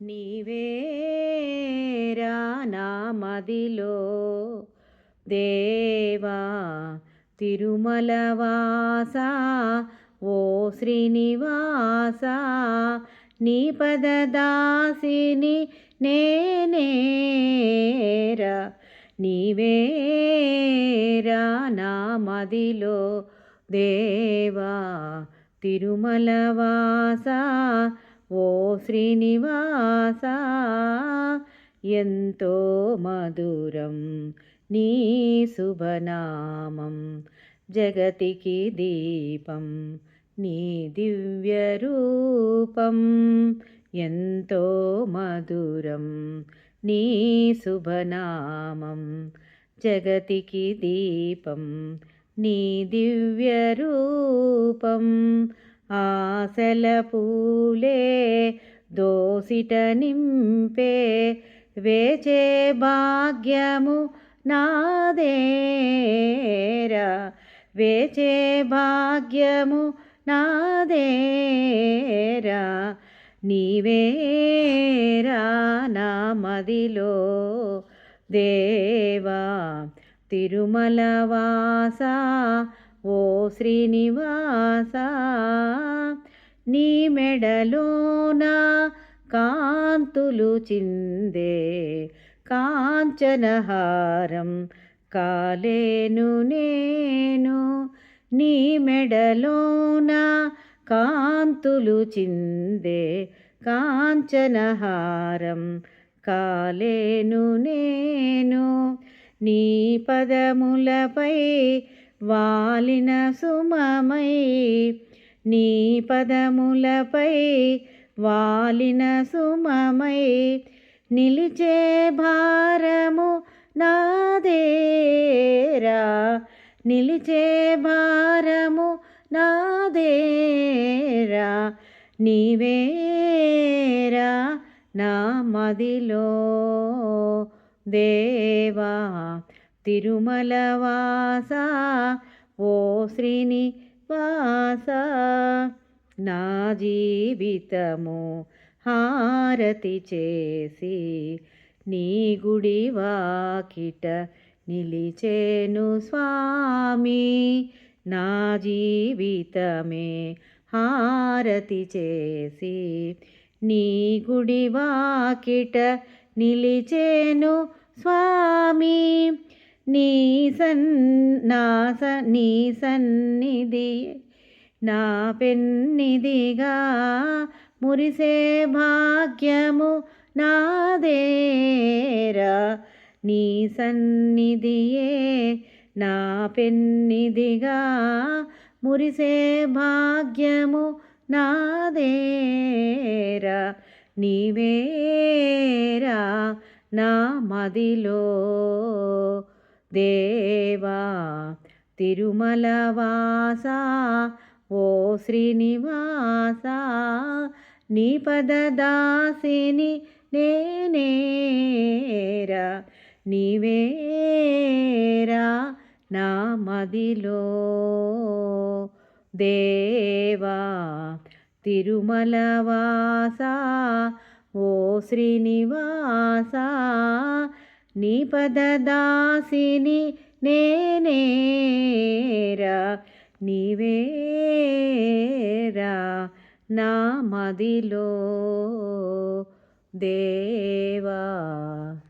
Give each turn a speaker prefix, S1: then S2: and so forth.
S1: నీవేరా నా మదిలో. దేవా తిరుమల వాస ఓ శ్రీనివాస నీ పదదాసిని నేనేరా నీవేరా నా మదిలో. దేవా తిరుమల వాస ఓ శ్రీనివాస ఎంతో మధురం నీ శుభనామం. జగతికి దీపం నీ దివ్య రూపం ఎంతో మధురం నీ శుభనామం. జగతికి దీపం నీ దివ్య రూపం ఆశల పూలే దోసిట నింపే. వేచే భాగ్యము నాదేరా. వేచే భాగ్యము నాదేరా. నీవేరా నా మదిలో దేవా. తిరుమల వాసా శ్రీనివాస నీ మెడలోన కాంతులు చిందే కాంచనహారం కాలేను నేను. నీ మెడలోన కాంతులు చిందే కాంచనహారం కాలేను నేను. నీ పదములపై వాలిన సుమమై నీ పదములపై వాలిన సుమమై నిలిచే భారము నాదేరా నిలిచే భారము నాదేరా నీవేరా నా మదిలో దేవా. తిరుమల వాస ఓ శ్రీని వాస నా జీవితము హారతి చేసి నీ గుడి వాకిట నిలిచేను స్వామి. నా జీవితమే హారతి చేసి నీ గుడి వాకిట నిలిచేను స్వామి. నీ సన్ నా స నీ సన్నిధి నా పెన్నిదిగా మురిసే భాగ్యము నాదేరా. నీ సన్నిధియే నా పెన్నిదిగా మురిసే భాగ్యము నాదేరా. నీవేరా నా మదిలో దేవా తిరుమల వాస ఓ శ్రీనివాస నీ పదదాసిని నేనేరా నీవేరా నా మదిలో. దేవా తిరుమల వాస ఓ శ్రీనివాసా నీ పదదాసిని నేనేరా నీవేరా నా మదిలో దేవా.